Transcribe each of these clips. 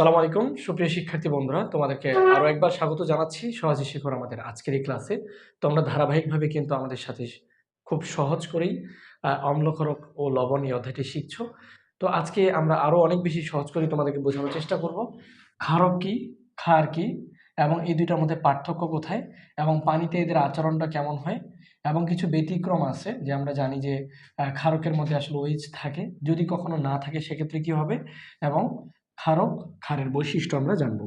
সালাম আলাইকুম। সুপ্রিয় শিক্ষার্থী বন্ধুরা, তোমাদেরকে আরও একবার স্বাগত জানাচ্ছি। সহজে শিখর আমাদের আজকের এই ক্লাসে। তো আমরা ধারাবাহিকভাবে কিন্তু আমাদের সাথে খুব সহজ করেই অম্লকরক ও লবণ এই অধ্যায়টি শিখছ। তো আজকে আমরা আরও অনেক বেশি সহজ করে তোমাদেরকে বোঝানোর চেষ্টা করব। ক্ষারক কি, ক্ষার কি, এবং এই দুইটার মধ্যে পার্থক্য কোথায়, এবং পানিতে এদের আচরণটা কেমন হয়, এবং কিছু ব্যতিক্রম আছে যে আমরা জানি যে ক্ষারকের মধ্যে আসলে ওইচ থাকে। যদি কখনো না থাকে, সেক্ষেত্রে কি হবে? এবং ক্ষারক, ক্ষারের বৈশিষ্ট্য আমরা জানব।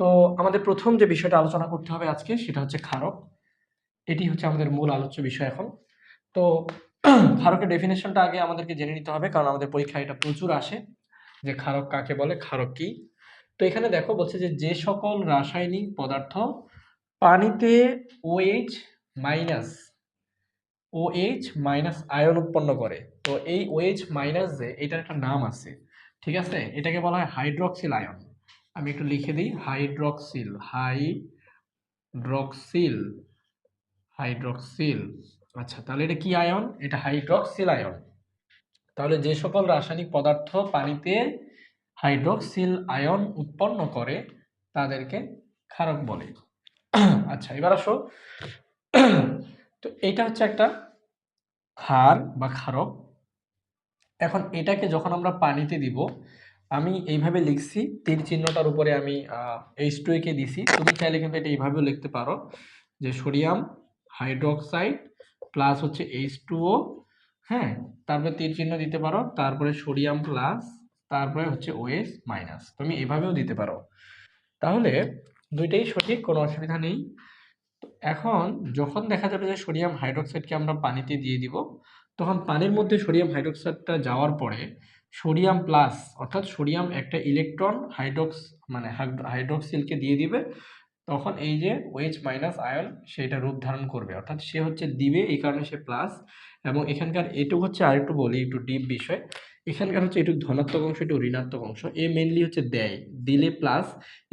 তো আমাদের প্রথম যে বিষয়টা আলোচনা করতে হবে আজকে সেটা হচ্ছে ক্ষারক। এটি হচ্ছে আমাদের মূল আলোচ্য বিষয় এখন। তো ক্ষারকের ডেফিনেশনটা আগে আমাদেরকে জেনে নিতে হবে, কারণ আমাদের পরীক্ষায় এটা প্রচুর আসে যে ক্ষারক কাকে বলে, ক্ষারক কি। তো এখানে দেখো বলছে যে যে সকল রাসায়নিক পদার্থ পানিতে O H minus O H minus ion উৎপন্ন করে। তো এই ওএইচ মাইনাস যে এটার একটা নাম আছে। ঠিক আছে? এটাকে বলা হয় হাইড্রক্সিল আয়ন আমি একটু লিখে দিই, হাইড্রক্সিল হাইড্রক্সিল হাইড্রক্সিল। আচ্ছা তাহলে এটা কি আয়ন? এটা হাইড্রক্সিল আয়ন তাহলে যে সকল রাসায়নিক পদার্থ পানিতে হাইড্রক্সিল আয়ন উৎপন্ন করে, তাদেরকে ক্ষারক বলে। আচ্ছা এবার আসো। তো এটা হচ্ছে একটা ক্ষার বা ক্ষারক। এখন এটাকে যখন আমরা পানিতে দিব, আমি এইভাবে লিখছি, তীর চিহ্নটার উপরে আমি এইচ টু কে দিছি। তুমি চাইলে কিন্তু এটা এইভাবেও লিখতে পারো যে সোডিয়াম হাইড্রোক্সাইড প্লাস হচ্ছে এইচ টু ও হ্যাঁ? তারপরে তীর চিহ্ন দিতে পারো, তারপরে সোডিয়াম প্লাস, তারপরে হচ্ছে ওএস মাইনাস। তুমি এভাবেও দিতে পারো। তাহলে দুইটাই সঠিক, কোনো অসুবিধা নেই। এখন যখন দেখা যাবে যে সোডিয়াম হাইড্রোক্সাইডকে আমরা পানিতে দিয়ে দিব তখন পানির মধ্যে সোডিয়াম হাইড্রোক্সাইডটা যাওয়ার পরে সোডিয়াম প্লাস অর্থাৎ সোডিয়াম একটা ইলেকট্রন হাইড্রোক্স মানে হাইড্রোক্সিলকে দিয়ে দিবে, তখন এই যে ওয়েচ মাইনাস আয়ন সেটা রূপ ধারণ করবে। অর্থাৎ সে হচ্ছে দিবে, এই কারণে সে প্লাস এবং এখানকার এটুকু হচ্ছে আর একটু বলি, একটু ডিপ বিষয়। এখানকার হচ্ছে একটু ধনাত্মক অংশ, একটু ঋণাত্মক অংশ। এ মেনলি হচ্ছে দেয়, দিলে প্লাস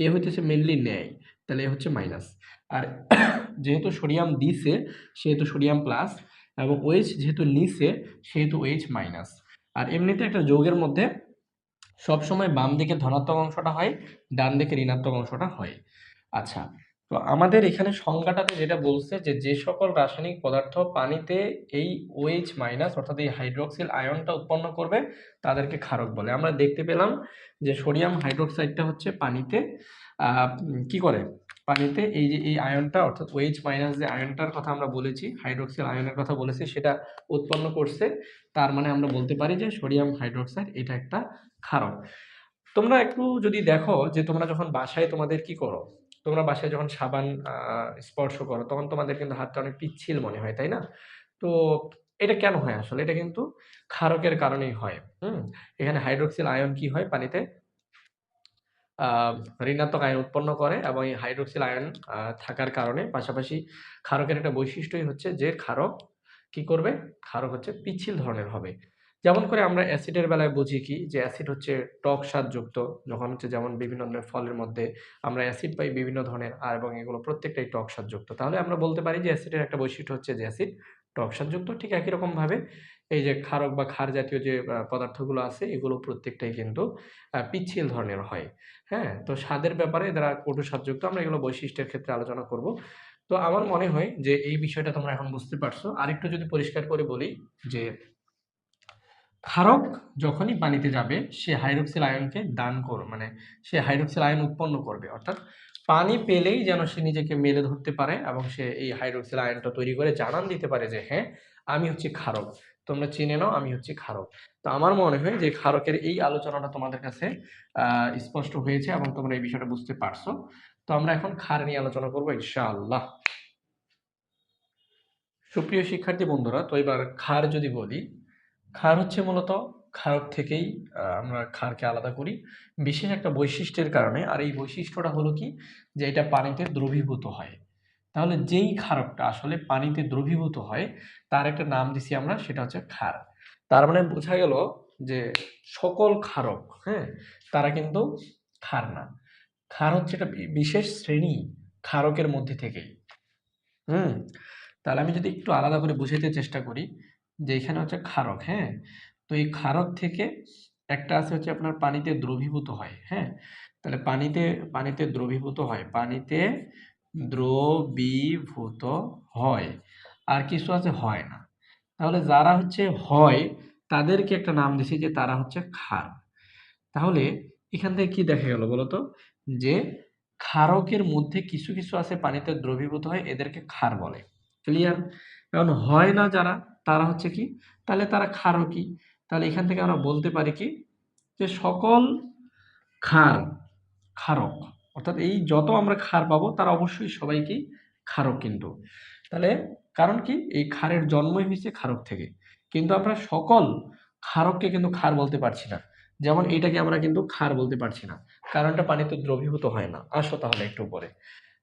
এ হচ্ছে মেনলি নেয়, তাহলে এ হচ্ছে মাইনাস আর যেহেতু সোডিয়াম দিছে, সেহেতু সোডিয়াম প্লাস এবং ওএইচ যেহেতু নিচে, সেহেতু ওএইচ মাইনাস আর এমনিতে একটা যৌগের মধ্যে সবসময় বাম দিকে ধনাত্মক অংশটা হয়, ডান দিকে ঋণাত্মক অংশটা হয়। আচ্ছা তো আমাদের এখানে সংজ্ঞাটাতে যেটা বলছে যে যে সকল রাসায়নিক পদার্থ পানিতে এই ওএইচ মাইনাস অর্থাৎ এই হাইড্রোক্সিল আয়নটা উৎপন্ন করবে, তাদেরকে ক্ষারক বলে। আমরা দেখতে পেলাম যে সোডিয়াম হাইড্রোক্সাইডটা হচ্ছে পানিতে কি করে? পানিতে এই যে এই আয়নটা অর্থাৎ ওয়েজ মাইনাস যে আয়নটার কথা আমরা বলেছি হাইড্রোক্সিল আয়নের কথা বলেছি, সেটা উৎপন্ন করছে। তার মানে আমরা বলতে পারি যে সোডিয়াম হাইড্রোক্সাইড এটা একটা ক্ষারক। তোমরা একটু যদি দেখো যে তোমরা যখন বাসায় তোমাদের কি করো? তোমরা বাসায় যখন সাবান স্পর্শ করো, তখন তোমাদের কিন্তু হাতটা অনেক পিচ্ছিল মনে হয়, তাই না? তো এটা কেন হয় আসলে? এটা কিন্তু ক্ষারকের কারণেই হয়। হুম? এখানে হাইড্রোক্সিল আয়ন কি হয় পানিতে? ঋণাত্মক আয়ন উৎপন্ন করে এবং এই হাইড্রোক্সিল আয়ন থাকার কারণে পাশাপাশি ক্ষারকের একটা বৈশিষ্ট্যই হচ্ছে যে ক্ষারক কি করবে? ক্ষারক হচ্ছে পিচ্ছিল ধরনের হবে। যেমন করে আমরা অ্যাসিডের বেলায় বুঝি কি? যে অ্যাসিড হচ্ছে টক স্বাদযুক্ত যখন হচ্ছে যেমন বিভিন্ন ধরনের ফলের মধ্যে আমরা অ্যাসিড পাই বিভিন্ন ধরনের, আর এবং এগুলো প্রত্যেকটাই টক স্বাদযুক্ত তাহলে আমরা বলতে পারি যে অ্যাসিডের একটা বৈশিষ্ট্য হচ্ছে যে অ্যাসিড টক স্বাদযুক্ত ঠিক একই রকম ভাবে এই যে ক্ষারক বা ক্ষার জাতীয় যে পদার্থগুলো আছে, এগুলো প্রত্যেকটাই কিন্তু পিচ্ছিল ধরনের হয়। হ্যাঁ? তো স্বাদের ব্যাপারে যারা কটু স্বাদযুক্ত, আমরা এগুলো বৈশিষ্ট্যের ক্ষেত্রে আলোচনা করব। তো আমার মনে হয় যে, এই বিষয়টা তোমরা এখন বুঝতে পারছ। আরেকটু যদি পরিষ্কার করে বলি যে, ক্ষারক যখনই পানিতে যাবে, সে হাইড্রোক্সিল আয়নকে দান কর মানে সে হাইড্রোক্সিল আয়ন উৎপন্ন করবে। অর্থাৎ পানি পেলেই যেন সে নিজেকে মেলে ধরতে পারে এবং সে এই হাইড্রোক্সিল আয়নটা তৈরি করে জানান দিতে পারে যে হ্যাঁ আমি হচ্ছে ক্ষারক। তোমরা চিনে নাও, আমি হচ্ছে খারক। তো আমার মনে হয় যে ক্ষারকের এই আলোচনাটা তোমাদের কাছে স্পষ্ট হয়েছে এবং তোমরা এই বিষয়টা বুঝতে পারছ। তো আমরা এখন খার নিয়ে আলোচনা করব, ইনশাআল্লাহ। সুপ্রিয় শিক্ষার্থী বন্ধুরা, তো এবার খার যদি বলি, খার হচ্ছে মূলত, খারক থেকেই আমরা খারকে আলাদা করি। বিশেষ একটা বৈশিষ্ট্যের কারণে, আর এই বৈশিষ্ট্যটা হলো কি? যে এটা পানিতে দ্রবীভূত হয়। তাহলে যেই ক্ষারকটা আসলে পানিতে দ্রবীভূত হয়, তার একটা নাম দিছি আমরা, সেটা হচ্ছে ক্ষার। তার মানে বোঝা গেল যে সকল ক্ষারক হ্যাঁ তারা কিন্তু ক্ষার না। ক্ষার হচ্ছে একটা বিশেষ শ্রেণি ক্ষারকের মধ্যে থেকেই। হুম, তাহলে আমি যদি একটু আলাদা করে বুঝাইতে চেষ্টা করি যে এখানে হচ্ছে ক্ষারক হ্যাঁ তো এই ক্ষারক থেকে একটা আছে হচ্ছে আপনার পানিতে দ্রবীভূত হয় হ্যাঁ তাহলে পানিতে পানিতে দ্রবীভূত হয়, পানিতে দ্রবীভূত হয়। আর কিছু আছে হয় না। তাহলে যারা হচ্ছে হয়, তাদেরকে একটা নাম দিছি যে তারা হচ্ছে খার তাহলে এখান থেকে কি দেখা গেল বলতো? যে ক্ষারকের মধ্যে কিছু কিছু আছে পানিতে দ্রবীভূত হয়, এদেরকে ক্ষার বলে। ক্লিয়ার কারণ হয় না যারা, তারা হচ্ছে কি? তাহলে তারা ক্ষারকই। তাহলে এখান থেকে আমরা বলতে পারি কি? যে সকল ক্ষার, ক্ষারক। অর্থাৎ এই যত আমরা ক্ষার পাবো, তারা অবশ্যই সবাই কি ক্ষারক কিন্তু। তাহলে কারণ কি? এই ক্ষারের জন্মই হয়েছে ক্ষারক থেকে। কিন্তু আমরা সকল ক্ষারককে কিন্তু ক্ষার বলতে পারছি না। যেমন এটাকে আমরা কিন্তু ক্ষার বলতে পারছি না। কারণটা পানিতে দ্রবীভূত হয় না। আসো তাহলে একটু পরে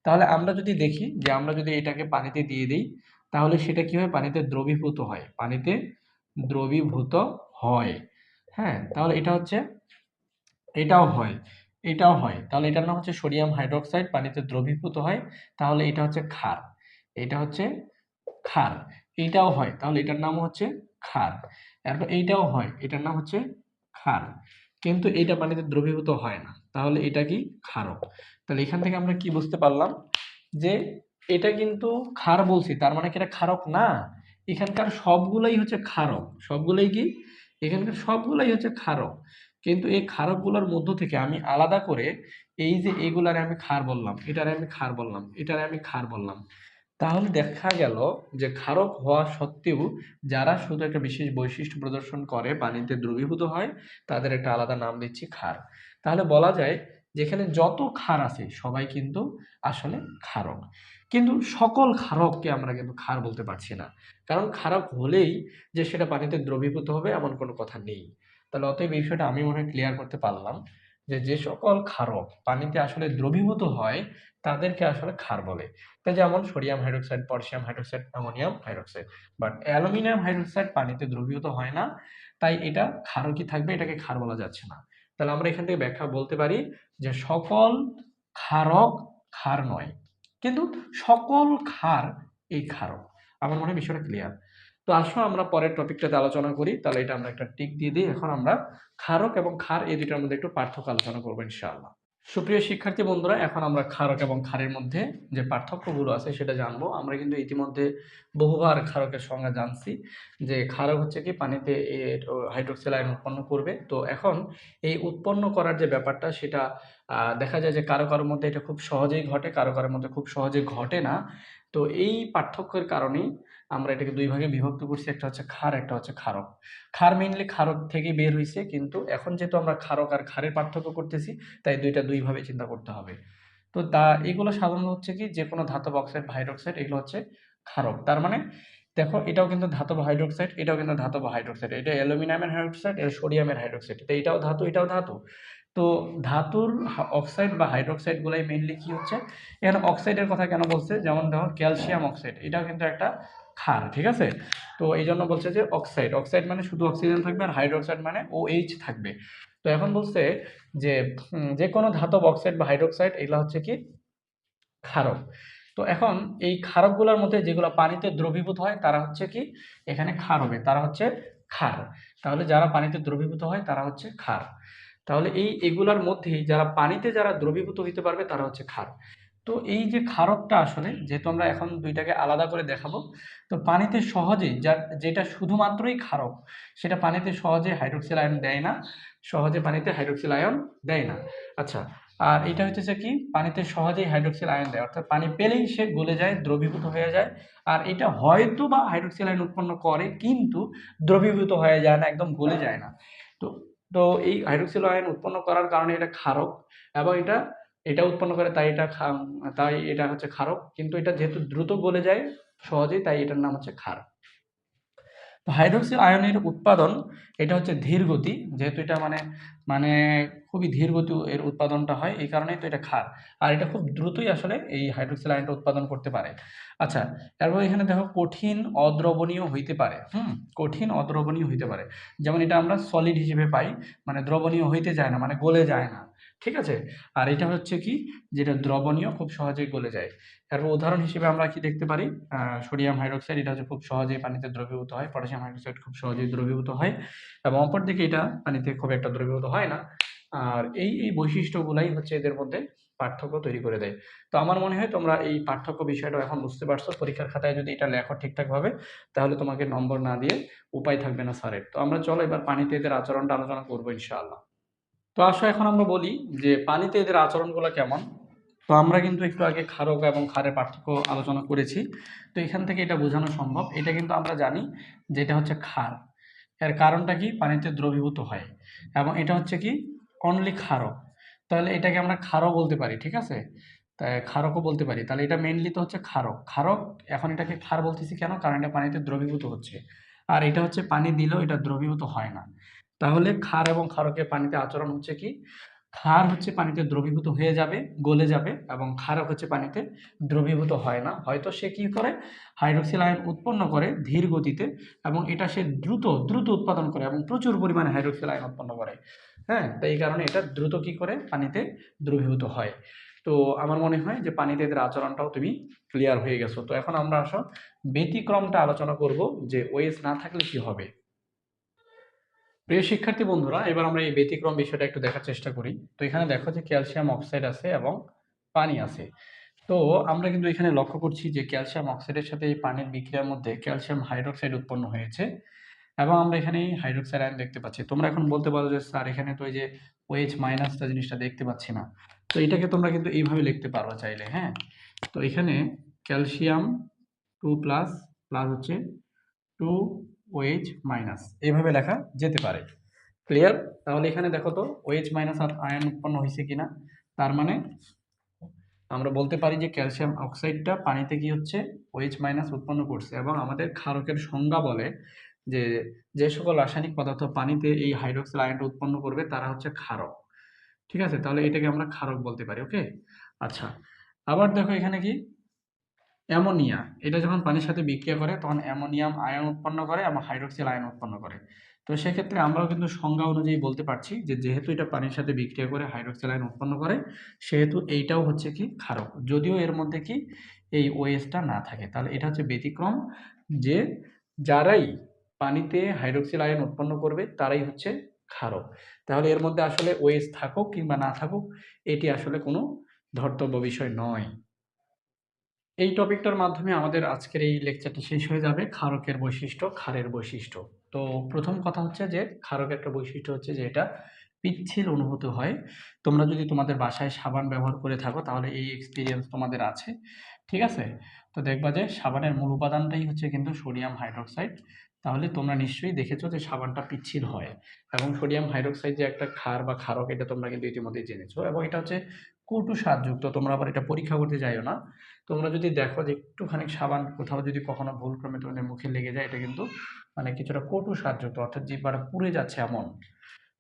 তাহলে আমরা যদি দেখি যে আমরা যদি এটাকে পানিতে দিয়ে দিই, তাহলে সেটা কি হয় পানিতে দ্রবীভূত হয়। পানিতে দ্রবীভূত হয়। হ্যাঁ তাহলে এটা হচ্ছে, এটাও হয়। এটাও হয়। তাহলে এটার নাম হচ্ছে সোডিয়াম হাইড্রোক্সাইড, পানিতে দ্রবীভূত হয়। তাহলে এটা হচ্ছে ক্ষার। এটা হচ্ছে ক্ষার। এইটাও হয়। তাহলে এটার নাম হচ্ছে ক্ষার। এরপর এইটাও হয়। এটার নাম হচ্ছে ক্ষার। কিন্তু এইটা পানিতে দ্রবীভূত হয় না। তাহলে এটা কি? ক্ষারক। তাহলে এখান থেকে আমরা কি বুঝতে পারলাম? যে এটা কিন্তু ক্ষার বলছি। তার মানে কি এটা ক্ষারক না? এখানকার সবগুলোই হচ্ছে ক্ষারক। সবগুলোই কি? এখানকার সবগুলোই হচ্ছে ক্ষারক। কিন্তু এই ক্ষারকগুলোর মধ্য থেকে আমি আলাদা করে এই যে এগুলারে আমি ক্ষার বললাম, এটারে আমি ক্ষার বললাম, এটারে আমি ক্ষার বললাম। তাহলে দেখা গেল যে ক্ষারক হওয়া সত্ত্বেও যারা শুধু একটা বিশেষ বৈশিষ্ট্য প্রদর্শন করে পানিতে দ্রবীভূত হয়, তাদের একটা আলাদা নাম দিচ্ছি ক্ষার তাহলে বলা যায় যেখানে যত ক্ষার আছে, সবাই কিন্তু আসলে ক্ষারক কিন্তু সকল ক্ষারককে আমরা কিন্তু ক্ষার বলতে পারছি না। কারণ ক্ষারক হলেই যে সেটা পানিতে দ্রবীভূত হবে, এমন কোনো কথা নেই। তাহলে অতএব এই বিষয়টা আমি মনে হয় ক্লিয়ার করতে পারলাম যে যে সকল ক্ষারক পানিতে আসলে দ্রবীভূত হয়, তাদেরকে আসলে ক্ষার বলে। তো যেমন sodium hydroxide, potassium hydroxide, ammonium hydroxide. But aluminium hydroxide পানিতে দ্রবীভূত হয় না, তাই এটা ক্ষারকই থাকবে? এটাকে ক্ষার বলা যাচ্ছে না। তাহলে আমরা এখান থেকে ব্যাখ্যা বলতে পারি যে, সকল ক্ষারক ক্ষার নয়, কিন্তু সকল ক্ষার এই ক্ষারক। আমার মনে হয় বিষয়টা ক্লিয়ার তো আসো আমরা পরের টপিকটাতে আলোচনা করি। তাহলে এটা আমরা একটা টিক দিয়ে দিই। এখন আমরা ক্ষারক এবং ক্ষার এই দুটার মধ্যে একটু পার্থক্য আলোচনা করব ইনশাআল্লাহ। সুপ্রিয় শিক্ষার্থী বন্ধুরা, এখন আমরা ক্ষারক এবং ক্ষারের মধ্যে যে পার্থক্যগুলো আছে সেটা জানব। আমরা কিন্তু ইতিমধ্যে বহুবার ক্ষারকের সংজ্ঞা জানছি যে ক্ষারক হচ্ছে কি পানিতে হাইড্রোক্সিল আয়ন উৎপন্ন করবে। তো এখন এই উৎপন্ন করার যে ব্যাপারটা সেটা দেখা যায় যে কারও কারোর মধ্যে এটা খুব সহজেই ঘটে, কারও কারোর মধ্যে খুব সহজে ঘটে না। তো এই পার্থক্যের কারণেই আমরা এটাকে দুই ভাগে বিভক্ত করছি, একটা হচ্ছে ক্ষার, একটা হচ্ছে ক্ষারক। ক্ষার মেইনলি ক্ষারক থেকে বের হয়েছে কিন্তু এখন যেহেতু আমরা ক্ষারক আর ক্ষারের পার্থক্য করতেছি, তাই দুইটা দুইভাবে চিন্তা করতে হবে। তো তা, এগুলো সাধারণত হচ্ছে কি যে কোনো ধাতব অক্সাইড হাইড্রোক্সাইড এগুলো হচ্ছে ক্ষারক। তার মানে দেখো, এটাও কিন্তু ধাতব হাইড্রোক্সাইড, এটাও কিন্তু ধাতব হাইড্রোক্সাইড। এটা অ্যালুমিনিয়ামের হাইড্রোক্সাইড, এটা সোডিয়ামের হাইড্রোক্সাইড। তো এটাও ধাতু এটাও ধাতু। তো ধাতুর অক্সাইড বা হাইড্রোক্সাইড গুলাই মেইনলি কি হচ্ছে? এখানে অক্সাইডের কথা কেন বলছে? যেমন ধরো, ক্যালসিয়াম অক্সাইড, এটাও কিন্তু একটা ক্ষার, ঠিক আছে? তো এই জন্য বলছে যে অক্সাইড অক্সাইড মানে শুধু অক্সিজেন থাকবে আর হাইড্রোক্সাইড মানে ও এইচ থাকবে। তো এখন বলছে যে যে কোনো ধাতব অক্সাইড বা হাইড্রোক্সাইড এগুলো হচ্ছে কি? ক্ষারক। তো এখন এই ক্ষারকগুলোর মধ্যে যেগুলো পানিতে দ্রবীভূত হয়, তারা হচ্ছে কি? এখানে ক্ষার হবে, তারা হচ্ছে ক্ষার। তাহলে যারা পানিতে দ্রবীভূত হয়, তারা হচ্ছে ক্ষার। তাহলে এই এগুলার মধ্যেই যারা পানিতে যারা দ্রবীভূত হইতে পারবে, তারা হচ্ছে ক্ষার। তো এই যে ক্ষারকটা আসলে, যেহেতু আমরা এখন দুইটাকে আলাদা করে দেখাবো, তো পানিতে সহজে যা, যেটা শুধুমাত্রই ক্ষারক সেটা পানিতে সহজে হাইড্রোক্সিল আয়ন দেয় না, সহজে পানিতে হাইড্রোক্সিল আয়ন দেয় না। আচ্ছা আর এটা হচ্ছে কি, পানিতে সহজেই হাইড্রোক্সিল আয়ন দেয়, অর্থাৎ পানি পেলেই সে গলে যায়, দ্রবীভূত হয়ে যায়, আর এটা হয়তো বা হাইড্রোক্সিল আয়ন উৎপন্ন করে, কিন্তু দ্রবীভূত হয়ে যায় না, একদম গলে যায় না। তো তো এই হাইড্রোক্সিল আয়ন উৎপন্ন করার কারণে এটা ক্ষারক এবং এটা এটা উৎপন্ন করে, তাই এটা তাই এটা হচ্ছে ক্ষারক। কিন্তু এটা যেহেতু দ্রুত গলে যায় সহজেই, তাই এটার নাম হচ্ছে ক্ষার। তো হাইড্রোক্সিল আয়নের উৎপাদন, এটা হচ্ছে ধীর গতি যেহেতু এটা মানে মানে খুবই ধীর গতি এর উৎপাদনটা হয়, এই কারণেই তো এটা ক্ষার। আর এটা খুব দ্রুতই আসলে এই হাইড্রোক্সিল আয়নটা উৎপাদন করতে পারে। আচ্ছা তারপর এখানে দেখো কঠিন অদ্রবণীয় হইতে পারে, হুম? কঠিন অদ্রবণীয় হইতে পারে। যেমন এটা আমরা সলিড হিসেবে পাই মানে দ্রবণীয় হইতে যায় না মানে গলে যায় না, ঠিক আছে? আর এটা হচ্ছে কি? যেটা দ্রবণীয় খুব সহজেই গলে যায়। তারপর উদাহরণ হিসেবে আমরা কি দেখতে পারি? সোডিয়াম হাইড্রোক্সাইড এটা হচ্ছে খুব সহজেই পানিতে দ্রবীভূত হয় পটাশিয়াম হাইড্রোক্সাইড খুব সহজেই দ্রবীভূত হয়। এবং অপরদিকে এটা পানিতে খুব একটা দ্রবীভূত হয় না। আর এই এই বৈশিষ্ট্যগুলাই হচ্ছে এদের মধ্যে পার্থক্য তৈরি করে দেয়। তো আমার মনে হয় তোমরা এই পার্থক্য বিষয়টা এখন বুঝতে পারছ। পরীক্ষার খাতায় যদি এটা লেখো ঠিকঠাকভাবে, তাহলে তোমাকে নম্বর না দিয়ে উপায় থাকবে না স্যারের। তো আমরা চলো এবার পানিতে এদের আচরণটা আলোচনা করব ইনশাআল্লাহ। তো আসো এখন আমরা বলি যে পানিতে এদের আচরণগুলো কেমন? তো আমরা কিন্তু একটু আগে ক্ষারক এবং ক্ষারের পার্থক্য আলোচনা করেছি। তো এখান থেকে এটা বোঝানো সম্ভব। এটা কিন্তু আমরা জানি যে এটা হচ্ছে ক্ষার। এর কারণটা কি? পানিতে দ্রবীভূত হয়। এবং এটা হচ্ছে কি? অনলি ক্ষারক। তাহলে এটাকে আমরা ক্ষারও বলতে পারি, ঠিক আছে? ক্ষারকও বলতে পারি। তাহলে এটা মেনলি তো হচ্ছে ক্ষারক। ক্ষারক, এখন এটাকে ক্ষার বলতেছি কেন? কারণ এটা পানিতে দ্রবীভূত হচ্ছে। আর এটা হচ্ছে পানি দিলেও এটা দ্রবীভূত হয় না। তাহলে ক্ষার এবং ক্ষারকের পানিতে আচরণ হচ্ছে কি? ক্ষার হচ্ছে পানিতে দ্রবীভূত হয়ে যাবে, গলে যাবে এবং ক্ষারক হচ্ছে পানিতে দ্রবীভূত হয় না। হয়তো সে কি করে? হাইড্রোক্সিল আয়ন উৎপন্ন করে ধীর গতিতে এবং এটা সে দ্রুত দ্রুত উৎপাদন করে এবং প্রচুর পরিমাণে হাইড্রোক্সিল আয়ন উৎপন্ন করে। হ্যাঁ তো এই কারণে এটা দ্রুত কি করে? পানিতে দ্রবীভূত হয়। তো আমার মনে হয় যে পানিতে এদের আচরণটাও তুমি ক্লিয়ার হয়ে গেছো। তো এখন আমরা আসো ব্যতিক্রমটা আলোচনা করব যে ওয়েস না থাকলে কি হবে। প্রিয় শিক্ষার্থী বন্ধুরা, এবার আমরা এই ব্যতিক্রম বিষয়টা একটু দেখার চেষ্টা করি। তো এখানে দেখো যে ক্যালসিয়াম অক্সাইড আছে এবং পানি আছে। তো আমরা কিন্তু এখানে লক্ষ্য করছি যে ক্যালসিয়াম অক্সাইডের সাথে এই পানির বিক্রিয়ার মধ্যে ক্যালসিয়াম হাইড্রোক্সাইড উৎপন্ন হয়েছে এবং আমরা এখানে হাইড্রোক্সাইড আয়ন দেখতে পাচ্ছি। তোমরা এখন বলতে পারো যে, স্যার, এখানে তো এই যে ওএইচ মাইনাসটা জিনিসটা দেখতে পাচ্ছি না। তো এটাকে তোমরা কিন্তু এইভাবে লিখতে পারো চাইলে হ্যাঁ? তো এখানে ক্যালসিয়াম টু প্লাস প্লাস হচ্ছে টু ওএইচ মাইনাস। এইভাবে লেখা যেতে পারে। ক্লিয়ার তাহলে এখানে দেখো তো, ওএইচ মাইনাস আর আয়ন উৎপন্ন হয়েছে কিনা। তার মানে আমরা বলতে পারি যে ক্যালসিয়াম অক্সাইডটা পানিতে কি হচ্ছে? ওএইচ মাইনাস উৎপন্ন করছে এবং আমাদের ক্ষারকের সংজ্ঞা বলে যে যে সকল রাসায়নিক পদার্থ পানিতে এই হাইড্রোক্সিল আয়নটা উৎপন্ন করবে, তারা হচ্ছে ক্ষারক। ঠিক আছে? তাহলে এটাকে আমরা ক্ষারক বলতে পারি, ওকে? আচ্ছা। আবার দেখো এখানে কি? অ্যামোনিয়া। এটা যখন পানির সাথে বিক্রিয়া করে, তখন অ্যামোনিয়াম আয়ন উৎপন্ন করে এবং হাইড্রোক্সিল আয়ন উৎপন্ন করে। তো সেক্ষেত্রে আমরাও কিন্তু সংজ্ঞা অনুযায়ী বলতে পারছি যে, যেহেতু এটা পানির সাথে বিক্রিয়া করে, হাইড্রোক্সিল আয়ন উৎপন্ন করে, সেহেতু এইটাও হচ্ছে কি ক্ষারক। যদিও এর মধ্যে কি এই ওএসটা না থাকে, তাহলে এটা হচ্ছে ব্যতিক্রম যে, যারাই পানিতে হাইড্রোক্সিল আয়ন উৎপন্ন করবে, তারাই হচ্ছে ক্ষারক। তাহলে এর মধ্যে আসলে ওএস থাকুক কিংবা না থাকুক, এটি আসলে কোনো ধর্তব্য বিষয় নয়। এই টপিকটার মাধ্যমে আমাদের আজকের এই লেকচারটি শেষ হয়ে যাবে, ক্ষারকের বৈশিষ্ট্য, ক্ষারের বৈশিষ্ট্য। তো প্রথম কথা হচ্ছে যে, ক্ষারকের একটা বৈশিষ্ট্য হচ্ছে যে, এটা পিচ্ছিল অনুভূত হয়। তোমরা যদি তোমাদের বাসায় সাবান ব্যবহার করে থাকো, তাহলে এই এক্সপিরিয়েন্স তোমাদের আছে। ঠিক আছে? তো দেখবা যে, সাবানের মূল উপাদানটাই হচ্ছে কিন্তু সোডিয়াম হাইড্রোক্সাইড তাহলে তোমরা নিশ্চয়ই দেখেছ যে, সাবানটা পিচ্ছিল হয়। এবং সোডিয়াম হাইড্রোক্সাইড যে একটা ক্ষার বা ক্ষারক, এটা তোমরা কিন্তু ইতিমধ্যেই জেনেছো। এবং এটা হচ্ছে কটু স্বাদযুক্ত, তোমরা আবার এটা পরীক্ষা করতে যাইও না। তোমরা যদি দেখো যে একটুখানি সাবান কোথাও যদি কখনো ভুলক্রমে তোমাদের মুখে লেগে যায়, এটা কিন্তু মানে কিছুটা কটু স্বাদযুক্ত, অর্থাৎ জিহ্বাটা পুড়ে যাচ্ছে এমন।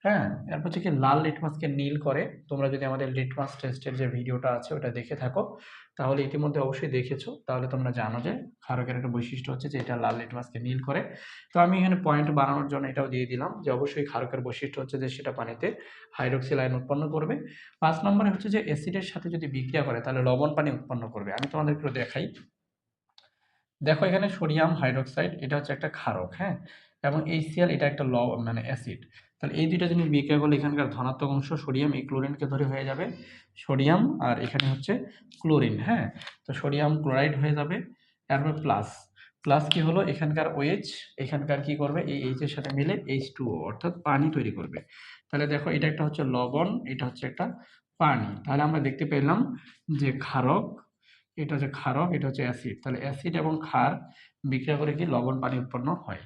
হ্যাঁ এরপর হচ্ছে কি লাল লিটমাসকে নীল করে। তোমরা যদি আমাদের লিটমাস টেস্টের যে ভিডিওটা আছে, ওটা দেখে থাকো। তাহলে ইতিমধ্যে অবশ্যই দেখেছ। তাহলে তোমরা জানো যে ক্ষারকের একটা বৈশিষ্ট্য হচ্ছে যে এটা লাল লিটমাসকে নীল করে। তো আমি এখানে পয়েন্ট বানানোর জন্য এটাও দিয়ে দিলাম যে অবশ্যই ক্ষারকের বৈশিষ্ট্য হচ্ছে যে সেটা পানিতে হাইড্রোক্সিল আয়ন উৎপন্ন করবে। পাঁচ নম্বরে হচ্ছে যে অ্যাসিডের সাথে যদি বিক্রিয়া করে, তাহলে লবণ পানি উৎপন্ন করবে। আমি তোমাদের একটু দেখাই। দেখো এখানে সোডিয়াম হাইড্রোক্সাইড এটা হচ্ছে একটা ক্ষারক হ্যাঁ? এবং এইচসিএল এটা একটা ল মানে অ্যাসিড তাহলে এই দুইটা জিনিস বিক্রিয়া করলে এখানকার ধনাত্মক অংশ সোডিয়াম, এই ক্লোরিনকে ধরে হয়ে যাবে সোডিয়াম আর এখানে হচ্ছে ক্লোরিন হ্যাঁ? তো সোডিয়াম ক্লোরাইড হয়ে যাবে, তারপর প্লাস প্লাস কি হলো? এখানকার ওএইচ এখানকার কি করবে? এই এইচ এর সাথে মিলে এইচ টু অর্থাৎ পানি তৈরি করবে। তাহলে দেখো, এটা একটা হচ্ছে লবণ, এটা হচ্ছে একটা পানি। তাহলে আমরা দেখতে পেলাম যে ক্ষারক, এটা হচ্ছে ক্ষারক, এটা হচ্ছে অ্যাসিড তাহলে অ্যাসিড এবং ক্ষার বিক্রিয়া করে কি? লবণ পানি উৎপন্ন হয়।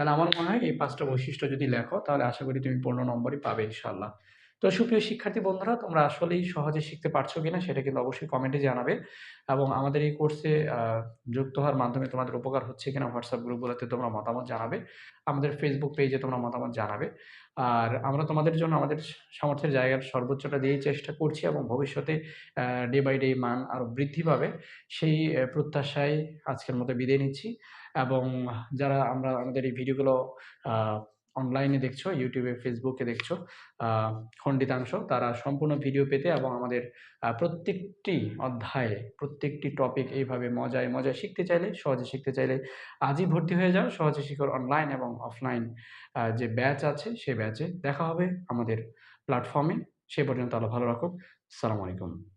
তাহলে আমার মনে হয় এই পাঁচটা বৈশিষ্ট্য যদি লেখো, তাহলে আশা করি তুমি পূর্ণ নম্বরই পাবে ইনশাল্লাহ তো সুপ্রিয় শিক্ষার্থী বন্ধুরা, তোমরা আসলেই সহজে শিখতে পারছ কিনা সেটা কিন্তু অবশ্যই কমেন্টে জানাবে এবং আমাদের এই কোর্সে যুক্ত হওয়ার মাধ্যমে তোমাদের উপকার হচ্ছে কিনা হোয়াটসঅ্যাপ গ্রুপগুলোতে তোমরা মতামত জানাবে। আমাদের ফেসবুক পেজে তোমরা মতামত জানাবে। আর আমরা তোমাদের জন্য আমাদের সামর্থ্যের জায়গার সর্বোচ্চটা দিয়েই চেষ্টা করছি এবং ভবিষ্যতে ডে বাই ডে মান আরও বৃদ্ধি পাবে, সেই প্রত্যাশায় আজকের মতো বিদায় নিচ্ছি এবং যারা আমরা আমাদের এই ভিডিওগুলো অনলাইনে দেখছ ইউটিউবে ফেসবুকে দেখছ খণ্ডিতাংশ। তারা সম্পূর্ণ ভিডিও পেতে এবং আমাদের প্রত্যেকটি অধ্যায়ে, প্রত্যেকটি টপিক এইভাবে মজায় মজায় শিখতে চাইলে, সহজে শিখতে চাইলে আজই ভর্তি হয়ে যাও, সহজে শিখর অনলাইন এবং অফলাইন যে ব্যাচ আছে, সে ব্যাচে দেখা হবে আমাদের প্ল্যাটফর্মে সে পর্যন্ত আল্লাহ ভালো রাখুক। আসসালামু আলাইকুম।